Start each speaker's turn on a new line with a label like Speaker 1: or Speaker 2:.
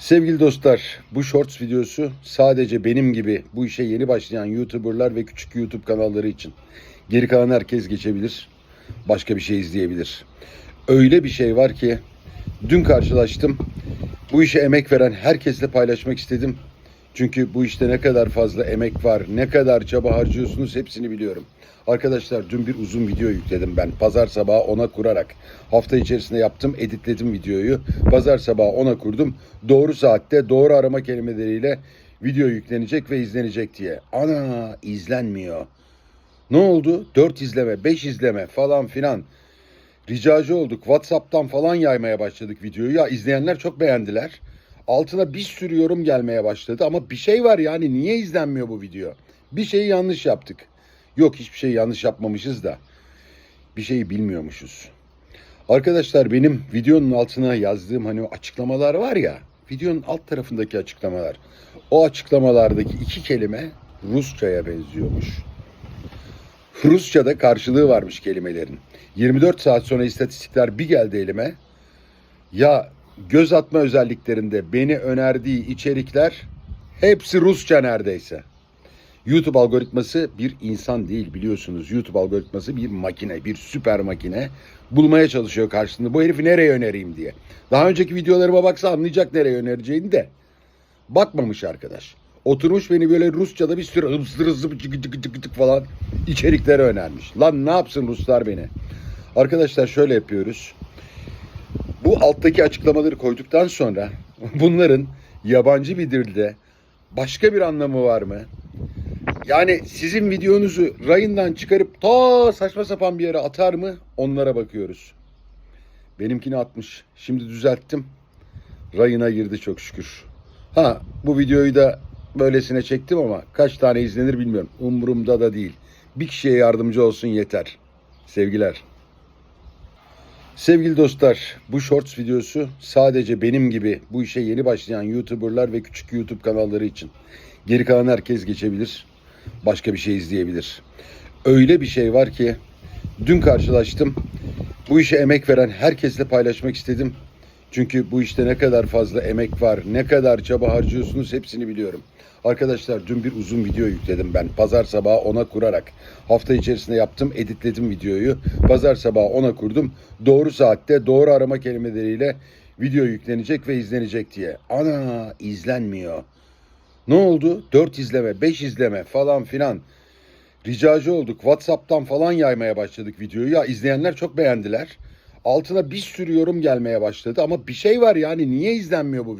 Speaker 1: Sevgili dostlar, bu shorts videosu sadece benim gibi bu işe yeni başlayan YouTuber'lar ve küçük YouTube kanalları için. Geri kalan herkes geçebilir, başka bir şey izleyebilir. Öyle bir şey var ki dün karşılaştım. Bu işe emek veren herkesle paylaşmak istedim. Çünkü bu işte ne kadar fazla emek var, ne kadar çaba harcıyorsunuz hepsini biliyorum. Arkadaşlar dün bir uzun video yükledim ben. Pazar sabahı ona kurarak. Hafta içerisinde yaptım, editledim videoyu. Pazar sabahı ona kurdum. Doğru saatte, doğru arama kelimeleriyle video yüklenecek ve izlenecek diye. Ana izlenmiyor. Ne oldu? 4 izleme, 5 izleme falan filan. Ricacı olduk. WhatsApp'tan falan yaymaya başladık videoyu. Ya izleyenler çok beğendiler. Altına bir sürü yorum gelmeye başladı ama bir şey var yani niye izlenmiyor bu video? Bir şeyi yanlış yaptık. Yok hiçbir şey yanlış yapmamışız da bir şeyi bilmiyormuşuz. Arkadaşlar benim videonun altına yazdığım hani açıklamalar var ya videonun alt tarafındaki açıklamalar. O açıklamalardaki iki kelime Rusçaya benziyormuş. Rusça'da karşılığı varmış kelimelerin. 24 saat sonra istatistikler bir geldi elime. Ya göz atma özelliklerinde beni önerdiği içerikler hepsi Rusça neredeyse. YouTube algoritması bir insan değil biliyorsunuz. YouTube algoritması bir makine, bir süper makine. Bulmaya çalışıyor karşısında. Bu herifi nereye önereyim diye. Daha önceki videolarıma baksa anlayacak nereye önereceğini de. Bakmamış arkadaş. Oturmuş beni böyle Rusça'da bir sürü hızlı hızlı cık cık cık cık falan içeriklere önermiş. Lan ne yapsın Ruslar beni? Arkadaşlar şöyle yapıyoruz. Bu alttaki açıklamaları koyduktan sonra bunların yabancı bir dilde başka bir anlamı var mı? Yani sizin videonuzu rayından çıkarıp ta saçma sapan bir yere atar mı? Onlara bakıyoruz. Benimkini atmış. Şimdi düzelttim. Rayına girdi çok şükür. Ha bu videoyu da böylesine çektim ama kaç tane izlenir bilmiyorum. Umurumda da değil. Bir kişiye yardımcı olsun yeter. Sevgiler. Sevgili dostlar, bu shorts videosu sadece benim gibi bu işe yeni başlayan YouTuber'lar ve küçük YouTube kanalları için. Geri kalan herkes geçebilir, başka bir şey izleyebilir. Öyle bir şey var ki dün karşılaştım. Bu işe emek veren herkesle paylaşmak istedim. Çünkü bu işte ne kadar fazla emek var, ne kadar çaba harcıyorsunuz hepsini biliyorum. Arkadaşlar dün bir uzun video yükledim ben. Pazar sabahı ona kurarak. Hafta içerisinde yaptım, editledim videoyu. Pazar sabahı ona kurdum. Doğru saatte, doğru arama kelimeleriyle video yüklenecek ve izlenecek diye. Ana izlenmiyor. Ne oldu? 4 izleme, 5 izleme falan filan. Ricacı olduk. WhatsApp'tan falan yaymaya başladık videoyu. Ya izleyenler çok beğendiler. Altına bir sürü yorum gelmeye başladı ama bir şey var yani. Niye izlenmiyor bu